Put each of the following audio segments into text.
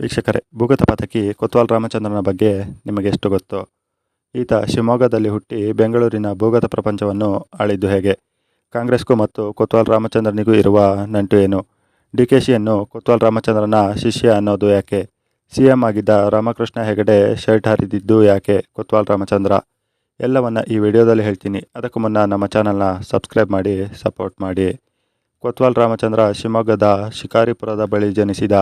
ವೀಕ್ಷಕರೇ, ಭೂಗತ ಪಾತಕಿ ಕೊತ್ವಾಲ್ ರಾಮಚಂದ್ರನ ಬಗ್ಗೆ ನಿಮಗೆ ಎಷ್ಟು ಗೊತ್ತು? ಈತ ಶಿವಮೊಗ್ಗದಲ್ಲಿ ಹುಟ್ಟಿ ಬೆಂಗಳೂರಿನ ಭೂಗತ ಪ್ರಪಂಚವನ್ನು ಆಳಿದ್ದು ಹೇಗೆ? ಕಾಂಗ್ರೆಸ್ಗೂ ಮತ್ತು ಕೊತ್ವಾಲ್ ರಾಮಚಂದ್ರನಿಗೂ ಇರುವ ನಂಟು ಏನು? ಡಿ ಕೆ ಶಿಯನ್ನು ಕೊತ್ವಾಲ್ ರಾಮಚಂದ್ರನ ಶಿಷ್ಯ ಅನ್ನೋದು ಯಾಕೆ? ಸಿ ಎಂ ಆಗಿದ್ದ ರಾಮಕೃಷ್ಣ ಹೆಗಡೆ ಶರ್ಟ್ ಹರಿದಿದ್ದು ಯಾಕೆ ಕೊತ್ವಾಲ್ ರಾಮಚಂದ್ರ? ಎಲ್ಲವನ್ನು ಈ ವಿಡಿಯೋದಲ್ಲಿ ಹೇಳ್ತೀನಿ. ಅದಕ್ಕೂ ಮುನ್ನ ನಮ್ಮ ಚಾನಲ್ನ ಸಬ್ಸ್ಕ್ರೈಬ್ ಮಾಡಿ, ಸಪೋರ್ಟ್ ಮಾಡಿ. ಕೊತ್ವಾಲ್ ರಾಮಚಂದ್ರ ಶಿವಮೊಗ್ಗದ ಶಿಕಾರಿಪುರದ ಬಳಿ ಜನಿಸಿದ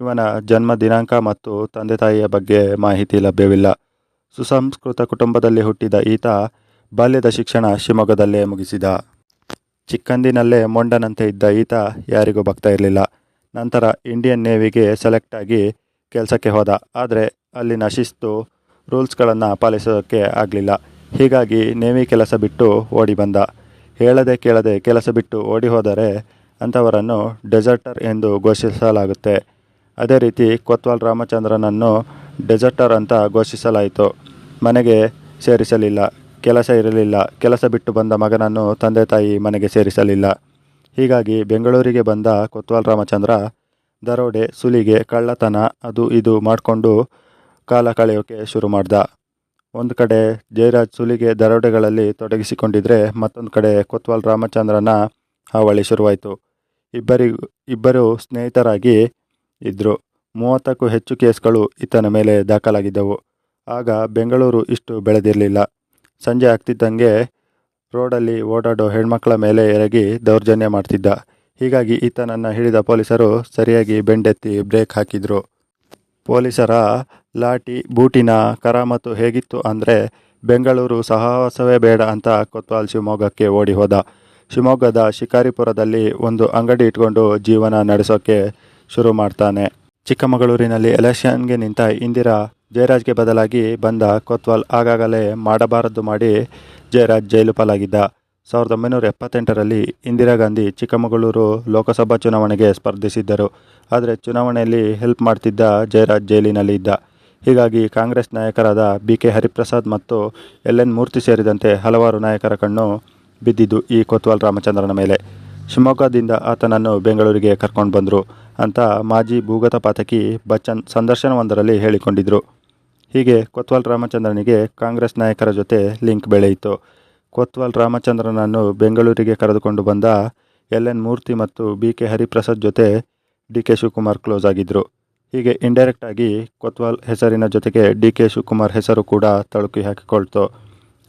ಇವನ ಜನ್ಮ ದಿನಾಂಕ ಮತ್ತು ತಂದೆ ತಾಯಿಯ ಬಗ್ಗೆ ಮಾಹಿತಿ ಲಭ್ಯವಿಲ್ಲ. ಸುಸಂಸ್ಕೃತ ಕುಟುಂಬದಲ್ಲಿ ಹುಟ್ಟಿದ ಈತ ಬಾಲ್ಯದ ಶಿಕ್ಷಣ ಶಿವಮೊಗ್ಗದಲ್ಲೇ ಮುಗಿಸಿದ. ಚಿಕ್ಕಂದಿನಲ್ಲೇ ಮೊಂಡನಂತೆ ಇದ್ದ ಈತ ಯಾರಿಗೂ ಭಕ್ತ ಇರಲಿಲ್ಲ. ನಂತರ ಇಂಡಿಯನ್ ನೇವಿಗೆ ಸೆಲೆಕ್ಟ್ ಆಗಿ ಕೆಲಸಕ್ಕೆ ಹೋದ. ಆದರೆ ಅಲ್ಲಿನ ಶಿಸ್ತು ರೂಲ್ಸ್ಗಳನ್ನು ಪಾಲಿಸೋಕ್ಕೆ ಆಗಲಿಲ್ಲ. ಹೀಗಾಗಿ ನೇವಿ ಕೆಲಸ ಬಿಟ್ಟು ಓಡಿ ಬಂದ. ಹೇಳದೆ ಕೇಳದೆ ಕೆಲಸ ಬಿಟ್ಟು ಓಡಿ ಹೋದರೆ ಅಂಥವರನ್ನು ಡೆಸರ್ಟರ್ ಎಂದು ಘೋಷಿಸಲಾಗುತ್ತೆ. ಅದೇ ರೀತಿ ಕೊತ್ವಾಲ್ ರಾಮಚಂದ್ರನನ್ನು ಡೆಸರ್ಟರ್ ಅಂತ ಘೋಷಿಸಲಾಯಿತು. ಮನೆಗೆ ಸೇರಿಸಲಿಲ್ಲ. ಕೆಲಸ ಇರಲಿಲ್ಲ. ಕೆಲಸ ಬಿಟ್ಟು ಬಂದ ಮಗನನ್ನು ತಂದೆ ತಾಯಿ ಮನೆಗೆ ಸೇರಿಸಲಿಲ್ಲ. ಹೀಗಾಗಿ ಬೆಂಗಳೂರಿಗೆ ಬಂದ ಕೊತ್ವಾಲ್ ರಾಮಚಂದ್ರ ದರೋಡೆ, ಸುಲಿಗೆ, ಕಳ್ಳತನ ಅದು ಇದು ಮಾಡಿಕೊಂಡು ಕಾಲ ಕಳೆಯೋಕೆ ಶುರು ಮಾಡ್ದ. ಒಂದು ಕಡೆ ಜಯರಾಜ್ ಸುಲಿಗೆ ದರೋಡೆಗಳಲ್ಲಿ ತೊಡಗಿಸಿಕೊಂಡಿದ್ರೆ ಮತ್ತೊಂದು ಕಡೆ ಕೊತ್ವಾಲ್ ರಾಮಚಂದ್ರನ ಹಾವಳಿ ಶುರುವಾಯಿತು. ಇಬ್ಬರಿಗೂ ಇಬ್ಬರು ಸ್ನೇಹಿತರಾಗಿ ಇದ್ದರು ಮೂವತ್ತಕ್ಕೂ ಹೆಚ್ಚು ಕೇಸ್ಗಳು ಈತನ ಮೇಲೆ ದಾಖಲಾಗಿದ್ದವು. ಆಗ ಬೆಂಗಳೂರು ಇಷ್ಟು ಬೆಳೆದಿರಲಿಲ್ಲ. ಸಂಜೆ ಆಗ್ತಿದ್ದಂಗೆ ರೋಡಲ್ಲಿ ಓಡಾಡೋ ಹೆಣ್ಮಕ್ಳ ಮೇಲೆ ಎರಗಿ ದೌರ್ಜನ್ಯ ಮಾಡ್ತಿದ್ದ. ಹೀಗಾಗಿ ಈತನನ್ನು ಹಿಡಿದ ಪೊಲೀಸರು ಸರಿಯಾಗಿ ಬೆಂಡೆತ್ತಿ ಬ್ರೇಕ್ ಹಾಕಿದರು. ಪೊಲೀಸರ ಲಾಠಿ, ಬೂಟಿನ ಕರಾಮತ್ತು ಹೇಗಿತ್ತು ಅಂದರೆ ಬೆಂಗಳೂರು ಸಹವಾಸವೇ ಬೇಡ ಅಂತ ಕೊತ್ವಾಲ್ ಶಿವಮೊಗ್ಗಕ್ಕೆ ಓಡಿ ಹೋದ ಶಿವಮೊಗ್ಗದ ಶಿಕಾರಿಪುರದಲ್ಲಿ ಒಂದು ಅಂಗಡಿ ಇಟ್ಕೊಂಡು ಜೀವನ ನಡೆಸೋಕ್ಕೆ ಶುರು ಮಾಡ್ತಾನೆ. ಚಿಕ್ಕಮಗಳೂರಿನಲ್ಲಿ ಎಲೆಕ್ಷನ್ಗೆ ನಿಂತ ಇಂದಿರಾ ಜಯರಾಜ್ಗೆ ಬದಲಾಗಿ ಬಂದ ಕೊತ್ವಾಲ್ ಆಗಾಗಲೇ ಮಾಡಬಾರದು ಮಾಡಿ ಜಯರಾಜ್ ಜೈಲು ಪಾಲಾಗಿದ್ದ. ಸಾವಿರದ ಒಂಬೈನೂರ ಎಪ್ಪತ್ತೆಂಟರಲ್ಲಿ ಇಂದಿರಾ ಗಾಂಧಿ ಚಿಕ್ಕಮಗಳೂರು ಲೋಕಸಭಾ ಚುನಾವಣೆಗೆ ಸ್ಪರ್ಧಿಸಿದ್ದರು. ಆದರೆ ಚುನಾವಣೆಯಲ್ಲಿ ಹೆಲ್ಪ್ ಮಾಡ್ತಿದ್ದ ಜಯರಾಜ್ ಜೈಲಿನಲ್ಲಿ ಇದ್ದ. ಹೀಗಾಗಿ ಕಾಂಗ್ರೆಸ್ ನಾಯಕರಾದ ಬಿ ಕೆ ಹರಿಪ್ರಸಾದ್ ಮತ್ತು ಎಲ್ ಎನ್ ಮೂರ್ತಿ ಸೇರಿದಂತೆ ಹಲವಾರು ನಾಯಕರ ಕಣ್ಣು ಬಿದ್ದಿದ್ದು ಈ ಕೊತ್ವಾಲ್ ರಾಮಚಂದ್ರನ ಮೇಲೆ. ಶಿವಮೊಗ್ಗದಿಂದ ಆತನನ್ನು ಬೆಂಗಳೂರಿಗೆ ಕರ್ಕೊಂಡು ಬಂದರು ಅಂತ ಮಾಜಿ ಭೂಗತ ಪಾತಕಿ ಬಚ್ಚನ್ ಸಂದರ್ಶನವೊಂದರಲ್ಲಿ ಹೇಳಿಕೊಂಡಿದ್ದರು ಹೀಗೆ ಕೊತ್ವಾಲ್ ರಾಮಚಂದ್ರನಿಗೆ ಕಾಂಗ್ರೆಸ್ ನಾಯಕರ ಜೊತೆ ಲಿಂಕ್ ಬೆಳೆಯಿತು. ಕೊತ್ವಾಲ್ ರಾಮಚಂದ್ರನನ್ನು ಬೆಂಗಳೂರಿಗೆ ಕರೆದುಕೊಂಡು ಬಂದ ಎಲ್ ಎನ್ ಮೂರ್ತಿ ಮತ್ತು ಬಿ ಕೆ ಹರಿಪ್ರಸಾದ್ ಜೊತೆ ಡಿ ಕೆ ಶಿವಕುಮಾರ್ ಕ್ಲೋಸ್ ಆಗಿದ್ದರು ಹೀಗೆ ಇಂಡೈರೆಕ್ಟ್ ಆಗಿ ಕೊತ್ವಾಲ್ ಹೆಸರಿನ ಜೊತೆಗೆ ಡಿ ಕೆ ಶಿವಕುಮಾರ್ ಹೆಸರು ಕೂಡ ತಳುಕಿ ಹಾಕಿಕೊಳ್ತು.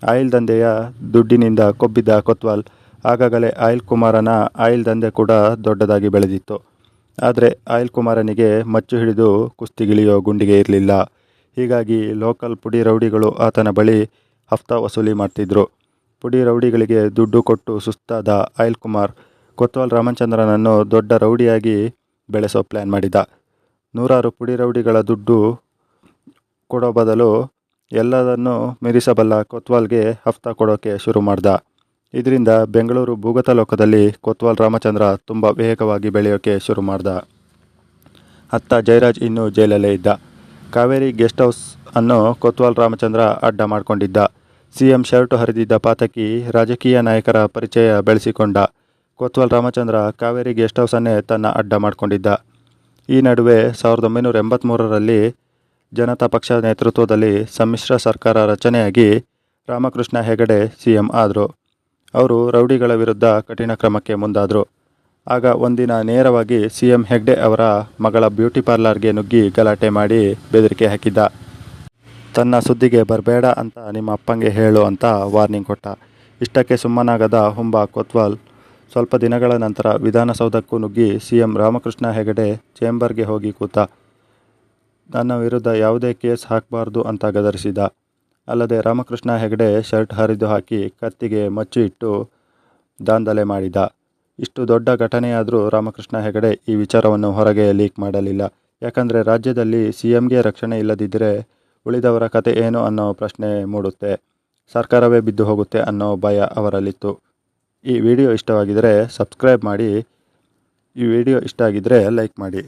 ಆಯಿಲ್ ದಂಧೆಯ ದುಡ್ಡಿನಿಂದ ಕೊಬ್ಬಿದ್ದ ಕೊತ್ವಾಲ್ ಆಗಾಗಲೇ ಆಯಿಲ್ ಕುಮಾರನ ಆಯಿಲ್ ದಂಧೆ ಕೂಡ ದೊಡ್ಡದಾಗಿ ಬೆಳೆದಿತ್ತು. ಆದರೆ ಆಯಿಲ್ ಕುಮಾರನಿಗೆ ಮಚ್ಚು ಹಿಡಿದು ಕುಸ್ತಿಗಿಳಿಯೋ ಗುಂಡಿಗೆ ಇರಲಿಲ್ಲ. ಹೀಗಾಗಿ ಲೋಕಲ್ ಪುಡಿ ರೌಡಿಗಳು ಆತನ ಬಳಿ ಹಫ್ತಾ ವಸೂಲಿ ಮಾಡ್ತಿದ್ರು. ಪುಡಿ ರೌಡಿಗಳಿಗೆ ದುಡ್ಡು ಕೊಟ್ಟು ಸುಸ್ತಾದ ಆಯಿಲ್ ಕುಮಾರ್ ಕೊತ್ವಾಲ್ ರಾಮಚಂದ್ರನನ್ನು ದೊಡ್ಡ ರೌಡಿಯಾಗಿ ಬೆಳೆಸೋ ಪ್ಲ್ಯಾನ್ ಮಾಡಿದ. ನೂರಾರು ಪುಡಿ ರೌಡಿಗಳ ದುಡ್ಡು ಕೊಡೋ ಬದಲು ಎಲ್ಲದನ್ನು ಮೀರಿಸಬಲ್ಲ ಕೊತ್ವಾಲ್ಗೆ ಹಫ್ತಾ ಕೊಡೋಕೆ ಶುರು ಮಾಡ್ದ. ಇದರಿಂದ ಬೆಂಗಳೂರು ಭೂಗತ ಲೋಕದಲ್ಲಿ ಕೊತ್ವಾಲ್ ರಾಮಚಂದ್ರ ತುಂಬ ವೇಗವಾಗಿ ಬೆಳೆಯೋಕೆ ಶುರು ಮಾಡ್ದ. ಅತ್ತ ಜಯರಾಜ್ ಇನ್ನೂ ಜೈಲಲ್ಲೇ ಇದ್ದ. ಕಾವೇರಿ ಗೆಸ್ಟ್ ಹೌಸ್ ಅನ್ನು ಕೊತ್ವಾಲ್ ರಾಮಚಂದ್ರ ಅಡ್ಡ ಮಾಡಿಕೊಂಡಿದ್ದ. ಸಿ ಎಂ ಶರ್ಟು ಹರಿದಿದ್ದ ಪಾತಕಿ ರಾಜಕೀಯ ನಾಯಕರ ಪರಿಚಯ ಬೆಳೆಸಿಕೊಂಡ. ಕೊತ್ವಾಲ್ ರಾಮಚಂದ್ರ ಕಾವೇರಿ ಗೆಸ್ಟ್ ಹೌಸನ್ನೇ ತನ್ನ ಅಡ್ಡ ಮಾಡಿಕೊಂಡಿದ್ದ. ಈ ನಡುವೆ ಸಾವಿರದ ಒಂಬೈನೂರ ಎಂಬತ್ತ್ಮೂರರಲ್ಲಿ ಜನತಾ ಪಕ್ಷ ನೇತೃತ್ವದಲ್ಲಿ ಸಮ್ಮಿಶ್ರ ಸರ್ಕಾರ ರಚನೆಯಾಗಿ ರಾಮಕೃಷ್ಣ ಹೆಗಡೆ ಸಿ ಎಂ ಆದರು. ಅವರು ರೌಡಿಗಳ ವಿರುದ್ಧ ಕಠಿಣ ಕ್ರಮಕ್ಕೆ ಮುಂದಾದರು. ಆಗ ಒಂದಿನ ನೇರವಾಗಿ ಸಿ ಎಂ ಹೆಗ್ಡೆ ಅವರ ಮಗಳ ಬ್ಯೂಟಿ ಪಾರ್ಲರ್ಗೆ ನುಗ್ಗಿ ಗಲಾಟೆ ಮಾಡಿ ಬೆದರಿಕೆ ಹಾಕಿದ್ದ. ತನ್ನ ಸುದ್ದಿಗೆ ಬರಬೇಡ ಅಂತ ನಿಮ್ಮ ಅಪ್ಪಂಗೆ ಹೇಳು ಅಂತ ವಾರ್ನಿಂಗ್ ಕೊಟ್ಟ. ಇಷ್ಟಕ್ಕೆ ಸುಮ್ಮನಾಗದ ಹುಂಬಾ ಕೊತ್ವಾಲ್ ಸ್ವಲ್ಪ ದಿನಗಳ ನಂತರ ವಿಧಾನಸೌಧಕ್ಕೂ ನುಗ್ಗಿ ಸಿ ಎಂ ರಾಮಕೃಷ್ಣ ಹೆಗಡೆ ಚೇಂಬರ್ಗೆ ಹೋಗಿ ಕೂತ. ನನ್ನ ವಿರುದ್ಧ ಯಾವುದೇ ಕೇಸ್ ಹಾಕಬಾರ್ದು ಅಂತ ಗದರಿಸಿದ. ಅಲ್ಲದೆ ರಾಮಕೃಷ್ಣ ಹೆಗಡೆ ಶರ್ಟ್ ಹರಿದು ಹಾಕಿ ಕತ್ತಿಗೆ ಮಚ್ಚು ಇಟ್ಟು ದಾಂಧಲೆ ಮಾಡಿದ. ಇಷ್ಟು ದೊಡ್ಡ ಘಟನೆಯಾದರೂ ರಾಮಕೃಷ್ಣ ಹೆಗಡೆ ಈ ವಿಚಾರವನ್ನು ಹೊರಗೆ ಲೀಕ್ ಮಾಡಲಿಲ್ಲ. ಯಾಕಂದರೆ ರಾಜ್ಯದಲ್ಲಿ ಸಿ ಎಂಗೆ ರಕ್ಷಣೆ ಇಲ್ಲದಿದ್ದರೆ ಉಳಿದವರ ಕತೆ ಏನು ಅನ್ನೋ ಪ್ರಶ್ನೆ ಮೂಡುತ್ತೆ. ಸರ್ಕಾರವೇ ಬಿದ್ದು ಹೋಗುತ್ತೆ ಅನ್ನೋ ಭಯ ಅವರಲ್ಲಿತ್ತು. ಈ ವಿಡಿಯೋ ಇಷ್ಟವಾಗಿದ್ದರೆ ಸಬ್ಸ್ಕ್ರೈಬ್ ಮಾಡಿ. ಈ ವಿಡಿಯೋ ಇಷ್ಟ ಆಗಿದ್ದರೆ ಲೈಕ್ ಮಾಡಿ.